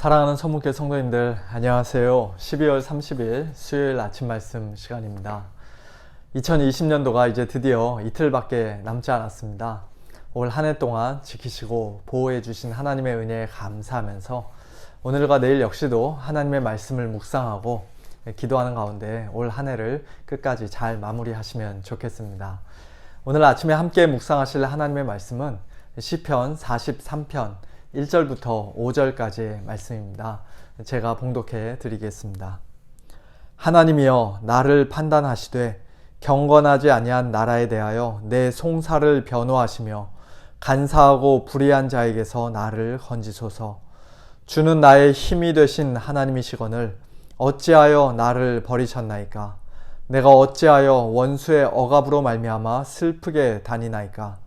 사랑하는 천문교 성도님들 안녕하세요. 12월 30일 수요일 아침 말씀 시간입니다. 2020년도가 이제 드디어 이틀밖에 남지 않았습니다. 올 한 해 동안 지키시고 보호해 주신 하나님의 은혜에 감사하면서 오늘과 내일 역시도 하나님의 말씀을 묵상하고 기도하는 가운데 올 한 해를 끝까지 잘 마무리하시면 좋겠습니다. 오늘 아침에 함께 묵상하실 하나님의 말씀은 시편 43편 1절부터 5절까지의 말씀입니다. 제가 봉독해 드리겠습니다. 하나님이여 나를 판단하시되 경건하지 아니한 나라에 대하여 내 송사를 변호하시며 간사하고 불의한 자에게서 나를 건지소서. 주는 나의 힘이 되신 하나님이시거늘 어찌하여 나를 버리셨나이까? 내가 어찌하여 원수의 억압으로 말미암아 슬프게 다니나이까?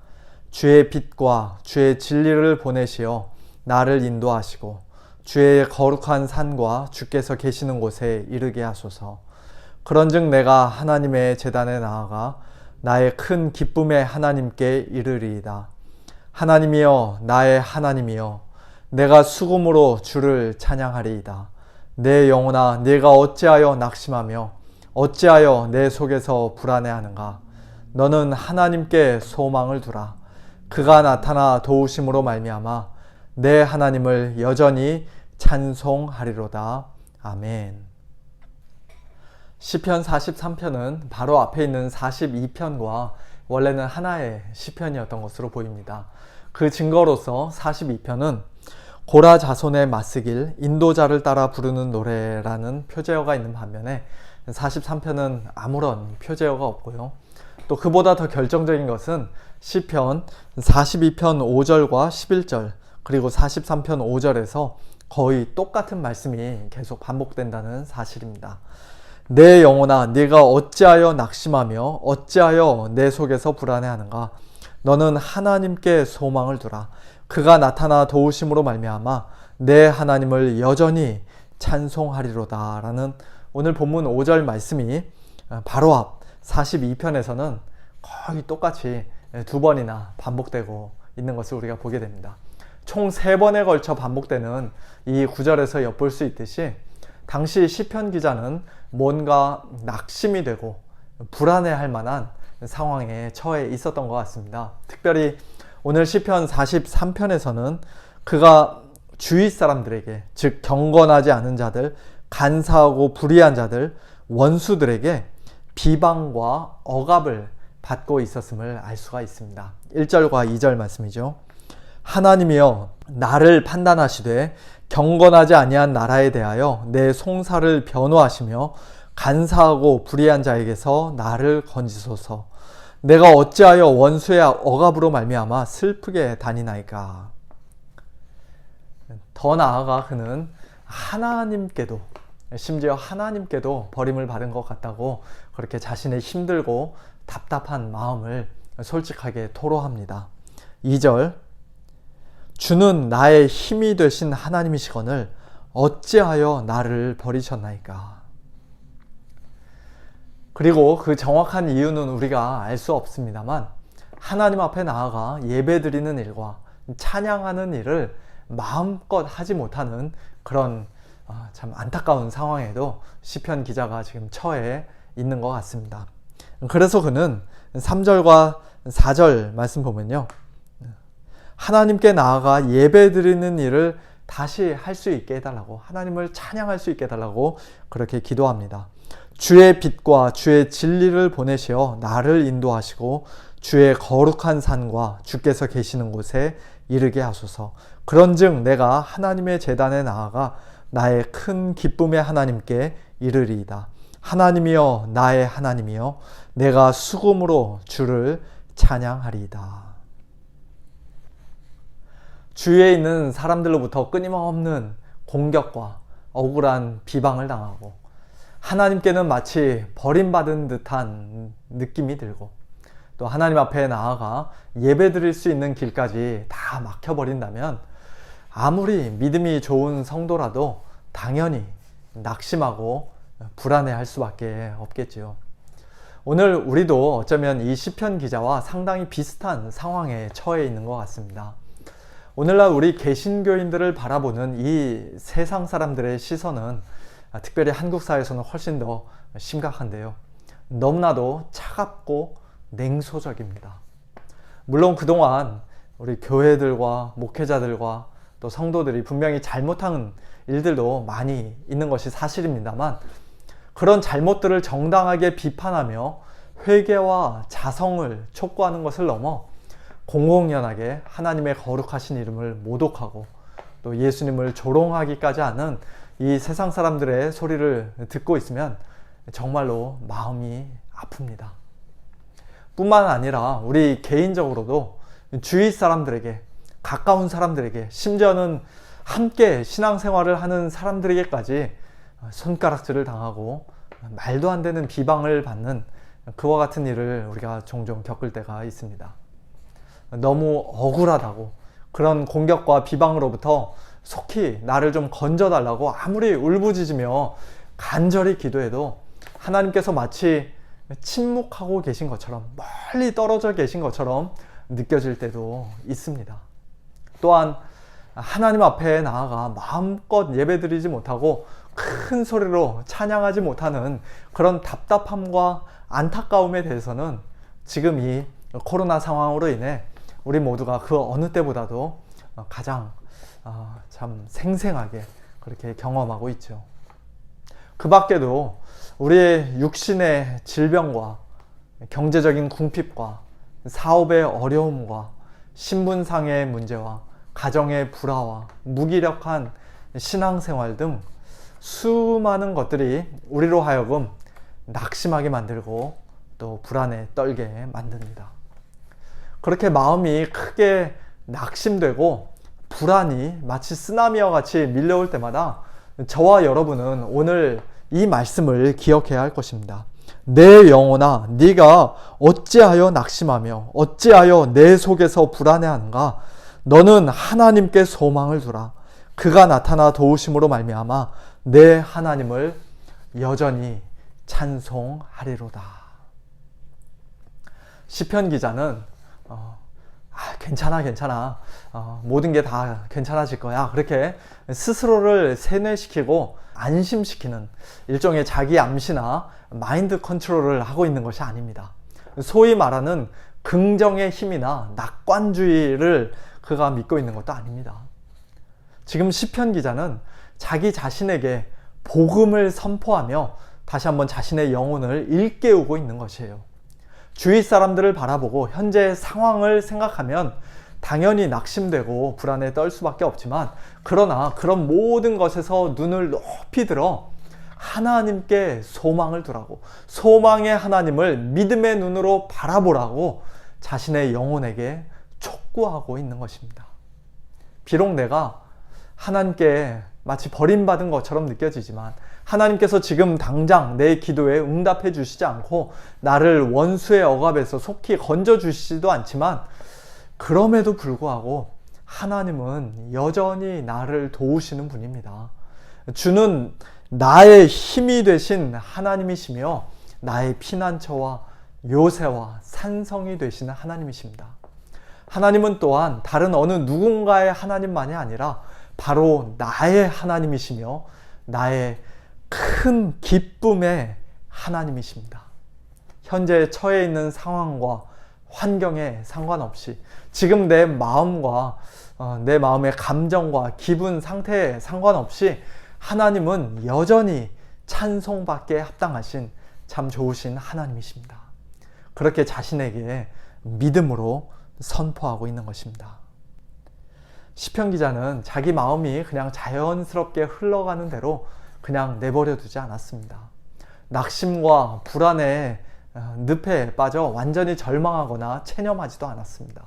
주의 빛과 주의 진리를 보내시어 나를 인도하시고 주의 거룩한 산과 주께서 계시는 곳에 이르게 하소서. 그런즉 내가 하나님의 재단에 나아가 나의 큰 기쁨의 하나님께 이르리이다. 하나님이여 나의 하나님이여 내가 수금으로 주를 찬양하리이다. 내 영혼아 내가 어찌하여 낙심하며 어찌하여 내 속에서 불안해하는가 너는 하나님께 소망을 두라 그가 나타나 도우심으로 말미암아 내 하나님을 여전히 찬송하리로다 아멘 시편 43편은 바로 앞에 있는 42편과 원래는 하나의 시편이었던 것으로 보입니다. 그 증거로서 42편은 고라 자손의 맞쓰길 인도자를 따라 부르는 노래라는 표제어가 있는 반면에 43편은 아무런 표제어가 없고요. 또 그보다 더 결정적인 것은 시편 42편 5절과 11절 그리고 43편 5절에서 거의 똑같은 말씀이 계속 반복된다는 사실입니다. 내 영혼아 네가 어찌하여 낙심하며 어찌하여 내 속에서 불안해하는가 너는 하나님께 소망을 두라 그가 나타나 도우심으로 말미암아 내 하나님을 여전히 찬송하리로다라는 오늘 본문 5절 말씀이 바로 앞 42편에서는 거의 똑같이 두 번이나 반복되고 있는 것을 우리가 보게 됩니다. 총 세 번에 걸쳐 반복되는 이 구절에서 엿볼 수 있듯이 당시 시편 기자는 뭔가 낙심이 되고 불안해할 만한 상황에 처해 있었던 것 같습니다. 특별히 오늘 시편 43편에서는 그가 주위 사람들에게 즉 경건하지 않은 자들, 간사하고 불의한 자들, 원수들에게 비방과 억압을 받고 있었음을 알 수가 있습니다. 1절과 2절 말씀이죠. 하나님이여 나를 판단하시되 경건하지 아니한 나라에 대하여 내 송사를 변호하시며 간사하고 불의한 자에게서 나를 건지소서. 내가 어찌하여 원수의 억압으로 말미암아 슬프게 다니나이까. 더 나아가 그는 하나님께도 심지어 하나님께도 버림을 받은 것 같다고 그렇게 자신의 힘들고 답답한 마음을 솔직하게 토로합니다. 2절 주는 나의 힘이 되신 하나님이시거늘 어찌하여 나를 버리셨나이까. 그리고 그 정확한 이유는 우리가 알 수 없습니다만 하나님 앞에 나아가 예배 드리는 일과 찬양하는 일을 마음껏 하지 못하는 그런 아, 참 안타까운 상황에도 시편 기자가 지금 처해 있는 것 같습니다. 그래서 그는 3절과 4절 말씀 보면요. 하나님께 나아가 예배 드리는 일을 다시 할 수 있게 해달라고 하나님을 찬양할 수 있게 해달라고 그렇게 기도합니다. 주의 빛과 주의 진리를 보내시어 나를 인도하시고 주의 거룩한 산과 주께서 계시는 곳에 이르게 하소서. 그런즉 내가 하나님의 재단에 나아가 나의 큰 기쁨의 하나님께 이르리이다. 하나님이여 나의 하나님이여 내가 수금으로 주를 찬양하리이다. 주위에 있는 사람들로부터 끊임없는 공격과 억울한 비방을 당하고 하나님께는 마치 버림받은 듯한 느낌이 들고 또 하나님 앞에 나아가 예배 드릴 수 있는 길까지 다 막혀버린다면 아무리 믿음이 좋은 성도라도 당연히 낙심하고 불안해 할 수밖에 없겠지요. 오늘 우리도 어쩌면 이 시편 기자와 상당히 비슷한 상황에 처해 있는 것 같습니다. 오늘날 우리 개신교인들을 바라보는 이 세상 사람들의 시선은 아, 특별히 한국 사회에서는 훨씬 더 심각한데요. 너무나도 차갑고 냉소적입니다. 물론 그동안 우리 교회들과 목회자들과 또 성도들이 분명히 잘못한 일들도 많이 있는 것이 사실입니다만 그런 잘못들을 정당하게 비판하며 회개와 자성을 촉구하는 것을 넘어 공공연하게 하나님의 거룩하신 이름을 모독하고 또 예수님을 조롱하기까지 하는 이 세상 사람들의 소리를 듣고 있으면 정말로 마음이 아픕니다. 뿐만 아니라 우리 개인적으로도 주위 사람들에게 가까운 사람들에게 심지어는 함께 신앙생활을 하는 사람들에게까지 손가락질을 당하고 말도 안 되는 비방을 받는 그와 같은 일을 우리가 종종 겪을 때가 있습니다. 너무 억울하다고 그런 공격과 비방으로부터 속히 나를 좀 건져달라고 아무리 울부짖으며 간절히 기도해도 하나님께서 마치 침묵하고 계신 것처럼 멀리 떨어져 계신 것처럼 느껴질 때도 있습니다. 또한 하나님 앞에 나아가 마음껏 예배드리지 못하고 큰 소리로 찬양하지 못하는 그런 답답함과 안타까움에 대해서는 지금 이 코로나 상황으로 인해 우리 모두가 그 어느 때보다도 가장 어, 참 생생하게 그렇게 경험하고 있죠. 그 밖에도 우리의 육신의 질병과 경제적인 궁핍과 사업의 어려움과 신분상의 문제와 가정의 불화와 무기력한 신앙생활 등 수많은 것들이 우리로 하여금 낙심하게 만들고 또 불안에 떨게 만듭니다. 그렇게 마음이 크게 낙심되고 불안이 마치 쓰나미와 같이 밀려올 때마다 저와 여러분은 오늘 이 말씀을 기억해야 할 것입니다. 내 영혼아, 네가 어찌하여 낙심하며 어찌하여 내 속에서 불안해하는가? 너는 하나님께 소망을 두라. 그가 나타나 도우심으로 말미암아 내 하나님을 여전히 찬송하리로다. 시편 기자는 어, 아, 괜찮아, 괜찮아. 어, 모든 게 다 괜찮아질 거야. 그렇게 스스로를 세뇌시키고 안심시키는 일종의 자기 암시나 마인드 컨트롤을 하고 있는 것이 아닙니다. 소위 말하는 긍정의 힘이나 낙관주의를 그가 믿고 있는 것도 아닙니다. 지금 시편 기자는 자기 자신에게 복음을 선포하며 다시 한번 자신의 영혼을 일깨우고 있는 것이에요. 주위 사람들을 바라보고 현재 상황을 생각하면 당연히 낙심되고 불안에 떨 수밖에 없지만 그러나 그런 모든 것에서 눈을 높이 들어 하나님께 소망을 두라고 소망의 하나님을 믿음의 눈으로 바라보라고 자신의 영혼에게 촉구하고 있는 것입니다. 비록 내가 하나님께 마치 버림받은 것처럼 느껴지지만 하나님께서 지금 당장 내 기도에 응답해 주시지 않고 나를 원수의 억압에서 속히 건져 주시지도 않지만 그럼에도 불구하고 하나님은 여전히 나를 도우시는 분입니다. 주는 나의 힘이 되신 하나님이시며 나의 피난처와 요새와 산성이 되시는 하나님이십니다. 하나님은 또한 다른 어느 누군가의 하나님만이 아니라 바로 나의 하나님이시며 나의 큰 기쁨의 하나님이십니다. 현재 처해 있는 상황과 환경에 상관없이 지금 내 마음과 어, 내 마음의 감정과 기분 상태에 상관없이 하나님은 여전히 찬송받게 합당하신 참 좋으신 하나님이십니다. 그렇게 자신에게 믿음으로 선포하고 있는 것입니다. 시편 기자는 자기 마음이 그냥 자연스럽게 흘러가는 대로 그냥 내버려 두지 않았습니다. 낙심과 불안에 어, 늪에 빠져 완전히 절망하거나 체념하지도 않았습니다.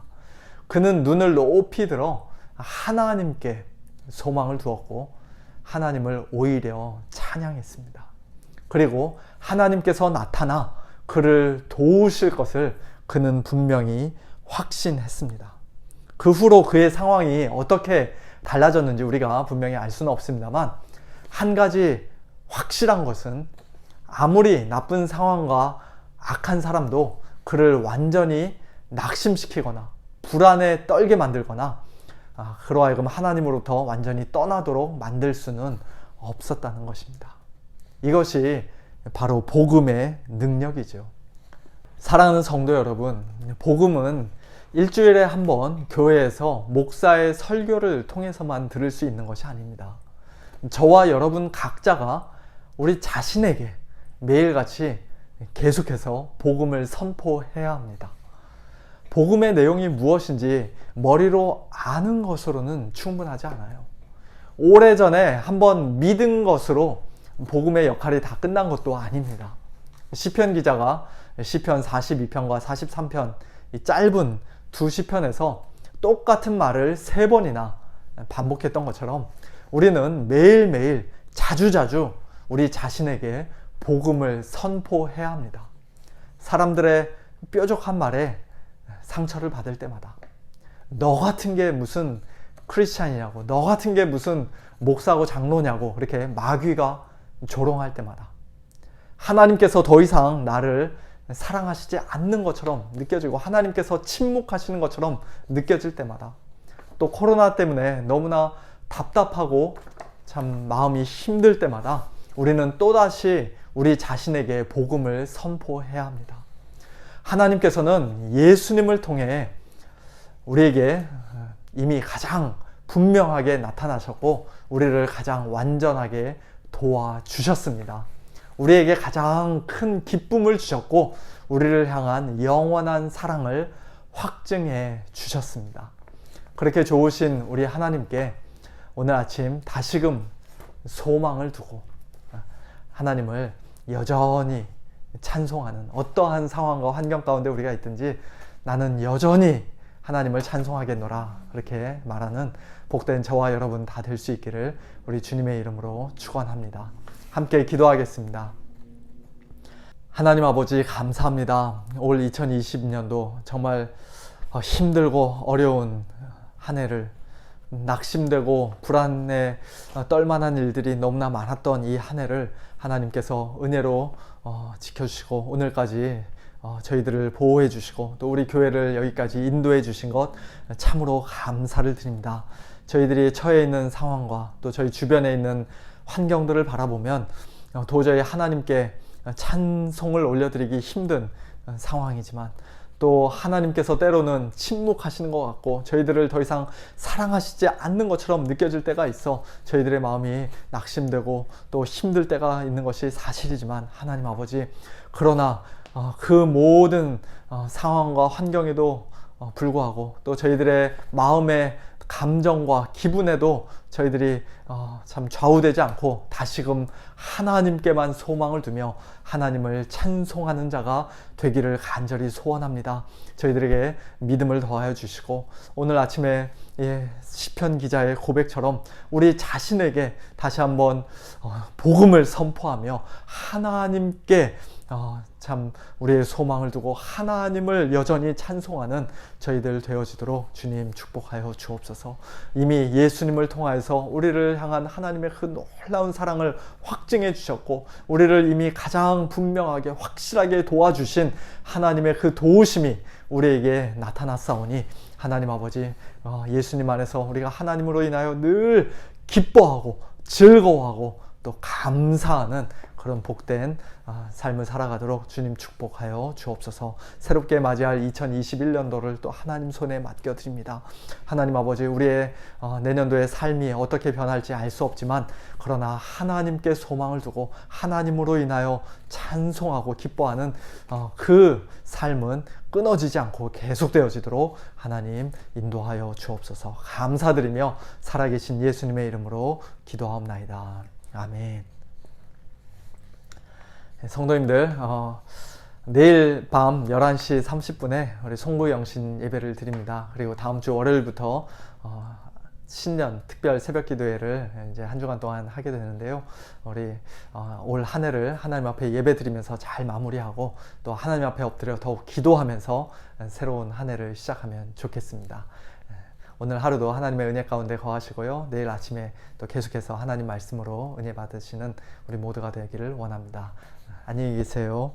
그는 눈을 높이 들어 하나님께 소망을 두었고 하나님을 오히려 찬양했습니다. 그리고 하나님께서 나타나 그를 도우실 것을 그는 분명히 확신했습니다. 그 후로 그의 상황이 어떻게 달라졌는지 우리가 분명히 알 수는 없습니다만 한 가지 확실한 것은 아무리 나쁜 상황과 악한 사람도 그를 완전히 낙심시키거나 불안에 떨게 만들거나 아, 그로 하여금 하나님으로부터 완전히 떠나도록 만들 수는 없었다는 것입니다. 이것이 바로 복음의 능력이죠. 사랑하는 성도 여러분, 복음은 일주일에 한 번 교회에서 목사의 설교를 통해서만 들을 수 있는 것이 아닙니다. 저와 여러분 각자가 우리 자신에게 매일같이 계속해서 복음을 선포해야 합니다. 복음의 내용이 무엇인지 머리로 아는 것으로는 충분하지 않아요. 오래전에 한번 믿은 것으로 복음의 역할이 다 끝난 것도 아닙니다. 시편 기자가 시편 42편과 43편 이 짧은 두 시편에서 똑같은 말을 세 번이나 반복했던 것처럼 우리는 매일매일 자주자주 우리 자신에게 복음을 선포해야 합니다. 사람들의 뾰족한 말에 상처를 받을 때마다 너 같은 게 무슨 크리스찬이냐고 너 같은 게 무슨 목사고 장로냐고 그렇게 마귀가 조롱할 때마다 하나님께서 더 이상 나를 사랑하시지 않는 것처럼 느껴지고 하나님께서 침묵하시는 것처럼 느껴질 때마다 또 코로나 때문에 너무나 답답하고 참 마음이 힘들 때마다 우리는 또다시 우리 자신에게 복음을 선포해야 합니다. 하나님께서는 예수님을 통해 우리에게 이미 가장 분명하게 나타나셨고 우리를 가장 완전하게 도와주셨습니다. 우리에게 가장 큰 기쁨을 주셨고 우리를 향한 영원한 사랑을 확증해 주셨습니다. 그렇게 좋으신 우리 하나님께 오늘 아침 다시금 소망을 두고 하나님을 여전히 찬송하는 어떠한 상황과 환경 가운데 우리가 있든지 나는 여전히 하나님을 찬송하겠노라 그렇게 말하는 복된 저와 여러분 다 될 수 있기를 우리 주님의 이름으로 축원합니다. 함께 기도하겠습니다. 하나님 아버지 감사합니다. 올 2020년도 정말 어, 힘들고 어려운 한 해를 낙심되고 불안에 어, 떨만한 일들이 너무나 많았던 이 한 해를 하나님께서 은혜로 어, 지켜주시고 오늘까지 어, 저희들을 보호해 주시고 또 우리 교회를 여기까지 인도해 주신 것 참으로 감사를 드립니다. 저희들이 처해 있는 상황과 또 저희 주변에 있는 환경들을 바라보면 어, 도저히 하나님께 찬송을 올려드리기 힘든 어, 상황이지만 또 하나님께서 때로는 침묵하시는 것 같고 저희들을 더 이상 사랑하시지 않는 것처럼 느껴질 때가 있어 저희들의 마음이 낙심되고 또 힘들 때가 있는 것이 사실이지만 하나님 아버지 그러나 어, 그 모든 어, 상황과 환경에도 어, 불구하고 또 저희들의 마음의 감정과 기분에도 저희들이 어, 참 좌우되지 않고 다시금 하나님께만 소망을 두며 하나님을 찬송하는 자가 되기를 간절히 소원합니다. 저희들에게 믿음을 더하여 주시고 오늘 아침에 예, 시편 기자의 고백처럼 우리 자신에게 다시 한번 어, 복음을 선포하며 하나님께 어, 참 우리의 소망을 두고 하나님을 여전히 찬송하는 저희들 되어지도록 주님 축복하여 주옵소서. 이미 예수님을 통하여서 우리를 향한 하나님의 그 놀라운 사랑을 확증해 주셨고 우리를 이미 가장 분명하게 확실하게 도와주신 하나님의 그 도우심이 우리에게 나타났사오니 하나님 아버지 어, 예수님 안에서 우리가 하나님으로 인하여 늘 기뻐하고 즐거워하고 또 감사하는 그런 복된 아, 삶을 살아가도록 주님 축복하여 주옵소서. 새롭게 맞이할 2021년도를 또 하나님 손에 맡겨 드립니다. 하나님 아버지 우리의 어, 내년도의 삶이 어떻게 변할지 알 수 없지만 그러나 하나님께 소망을 두고 하나님으로 인하여 찬송하고 기뻐하는 어, 그 삶은 끊어지지 않고 계속되어지도록 하나님 인도하여 주옵소서. 감사드리며 살아계신 예수님의 이름으로 기도하옵나이다. 아멘. 네, 성도님들, 어, 내일 밤 11시 30분에 우리 송구영신 예배를 드립니다. 그리고 다음 주 월요일부터 어, 신년 특별 새벽 기도회를 이제 한 주간 동안 하게 되는데요. 우리 어, 올한 해를 하나님 앞에 예배 드리면서 잘 마무리하고 또 하나님 앞에 엎드려 더욱 기도하면서 새로운 한 해를 시작하면 좋겠습니다. 오늘 하루도 하나님의 은혜 가운데 거하시고요. 내일 아침에 또 계속해서 하나님 말씀으로 은혜 받으시는 우리 모두가 되기를 원합니다. 안녕히 계세요.